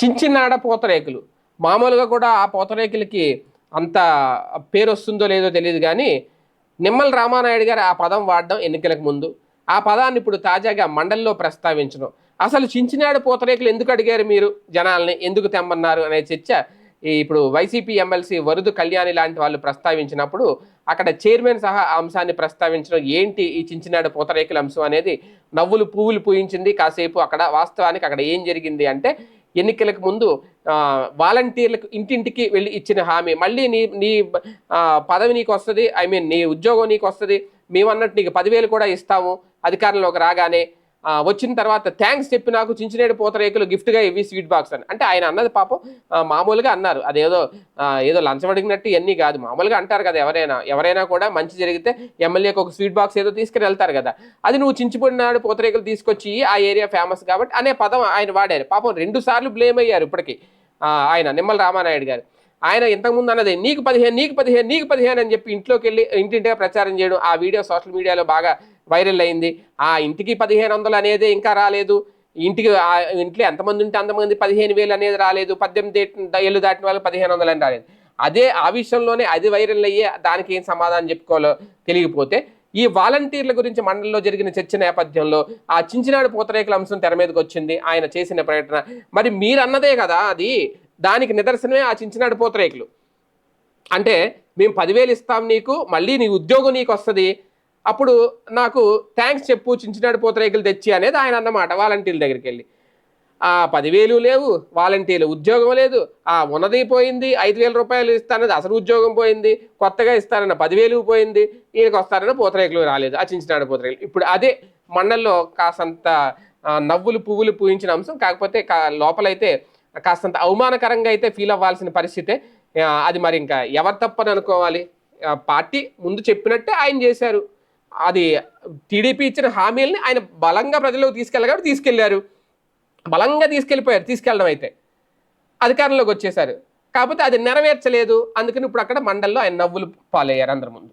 చించినాడ పూతరేకులు. మామూలుగా కూడా ఆ పూతరేకులకి అంత పేరు వస్తుందో లేదో తెలియదు కానీ నిమ్మల రామానాయుడు గారు ఆ పదం వాడడం ఎన్నికలకు ముందు. ఆ పదాన్ని ఇప్పుడు తాజాగా మండలిలో ప్రస్తావించడం. అసలు చించినాడు పూతరేకులు ఎందుకు అడిగారు మీరు జనాల్ని? ఎందుకు తెమ్మన్నారు? అనే చర్చ ఈ ఇప్పుడు వైసీపీ ఎమ్మెల్సీ వరుదు కళ్యాణి లాంటి వాళ్ళు ప్రస్తావించినప్పుడు అక్కడ చైర్మన్ సహా అంశాన్ని ప్రస్తావించడం ఏంటి ఈ చించినాడు పూతరేకుల అంశం అనేది నవ్వులు పువ్వులు పూయించింది కాసేపు అక్కడ వాస్తవానికి అక్కడ ఏం జరిగింది అంటే ఎన్నికలకు ముందు వాలంటీర్లకు ఇంటింటికి వెళ్ళి ఇచ్చిన హామీ. మళ్ళీ నీ నీ పదవి నీకు వస్తుంది ఐ మీన్ నీ ఉద్యోగం నీకు వస్తుంది మేమన్నట్టు నీకు పదివేలు కూడా ఇస్తాము అధికారంలోకి రాగానే వచ్చిన తర్వాత థ్యాంక్స్ చెప్పి నాకు చించినేడు పూతరేకులు గిఫ్ట్గా ఇవి స్వీట్ బాక్స్ అని. అంటే ఆయన అన్నది పాపం మామూలుగా అన్నారు. అదేదో ఏదో లంచం అడిగినట్టు ఇవన్నీ కాదు. మామూలుగా అంటారు కదా ఎవరైనా. ఎవరైనా కూడా మంచి జరిగితే ఎమ్మెల్యేకి ఒక స్వీట్ బాక్స్ ఏదో తీసుకుని వెళ్తారు కదా. అది నువ్వు చించిపడినాడు పూతరేకులు తీసుకొచ్చి ఆ ఏరియా ఫేమస్ కాబట్టి అనే పదం ఆయన వాడారు. పాపం రెండు సార్లు బ్లేమ్ అయ్యారు ఇప్పటికి ఆయన నిమ్మల రామానాయుడు గారు. ఆయన ఇంతకుముందు అన్నది నీకు పదిహేను నీకు పదిహేను నీకు పదిహేను అని చెప్పి ఇంట్లోకి వెళ్ళి ఇంటింటిగా ప్రచారం చేయడం ఆ వీడియో సోషల్ మీడియాలో బాగా వైరల్ అయింది. ఆ ఇంటికి పదిహేను వందలు అనేది ఇంకా రాలేదు. ఇంటికి ఆ ఇంట్లో ఎంతమంది ఉంటే అంతమంది పదిహేను వేలు అనేది రాలేదు. పద్దెనిమిది ఏళ్ళు దాటిన వాళ్ళు పదిహేను వందలు అని రాలేదు. అదే ఆ విషయంలోనే అది వైరల్ అయ్యే దానికి ఏం సమాధానం చెప్పుకోవాలో తెలియకపోతే ఈ వాలంటీర్ల గురించి మండలిలో జరిగిన చర్చ నేపథ్యంలో ఆ చించినాడు పూతరేకుల అంశం తెర మీదకి వచ్చింది. ఆయన చేసిన ప్రకటన. మరి మీరన్నదే కదా అది. దానికి నిదర్శనమే ఆ చించినాడు పూతరేకులు. అంటే మేము పదివేలు ఇస్తాం నీకు మళ్ళీ నీ ఉద్యోగం నీకు వస్తుంది. అప్పుడు నాకు థ్యాంక్స్ చెప్పు చించినాడు పూతరేకులు తెచ్చి అనేది ఆయన అన్నమాట వాలంటీర్ల దగ్గరికి వెళ్ళి ఆ పదివేలు లేవు వాలంటీర్లు ఉద్యోగం లేదు ఆ ఉన్నది పోయింది ఐదు వేల రూపాయలు ఇస్తానది అసలు ఉద్యోగం పోయింది కొత్తగా ఇస్తానన్న పదివేలు పోయింది ఈయనకి వస్తారన్న పూతరేకులు రాలేదు ఆ చించినాడు పూతరేకులు. ఇప్పుడు అదే మండల్లో కాసంత నవ్వులు పువ్వులు పూయించిన అంశం కాకపోతే కా- లోపలైతే కాస్తంత అవమానకరంగా అయితే ఫీల్ అవ్వాల్సిన పరిస్థితే అది మరి ఇంకా ఎవరు తప్పని అనుకోవాలి? పార్టీ ముందు చెప్పినట్టే ఆయన చేశారు. అది టీడీపీ ఇచ్చిన హామీల్ని ఆయన బలంగా ప్రజల్లోకి తీసుకెళ్ళగాడు తీసుకెళ్ళారు బలంగా తీసుకెళ్ళిపోయారు తీసుకెళ్ళడం అయితే. అధికారంలోకి వచ్చేసారు. కాకపోతే అది నెరవేర్చలేదు. అందుకని ఇప్పుడు అక్కడ మండల్లో ఆయన నవ్వులు పాలయ్యారు అందరి ముందు.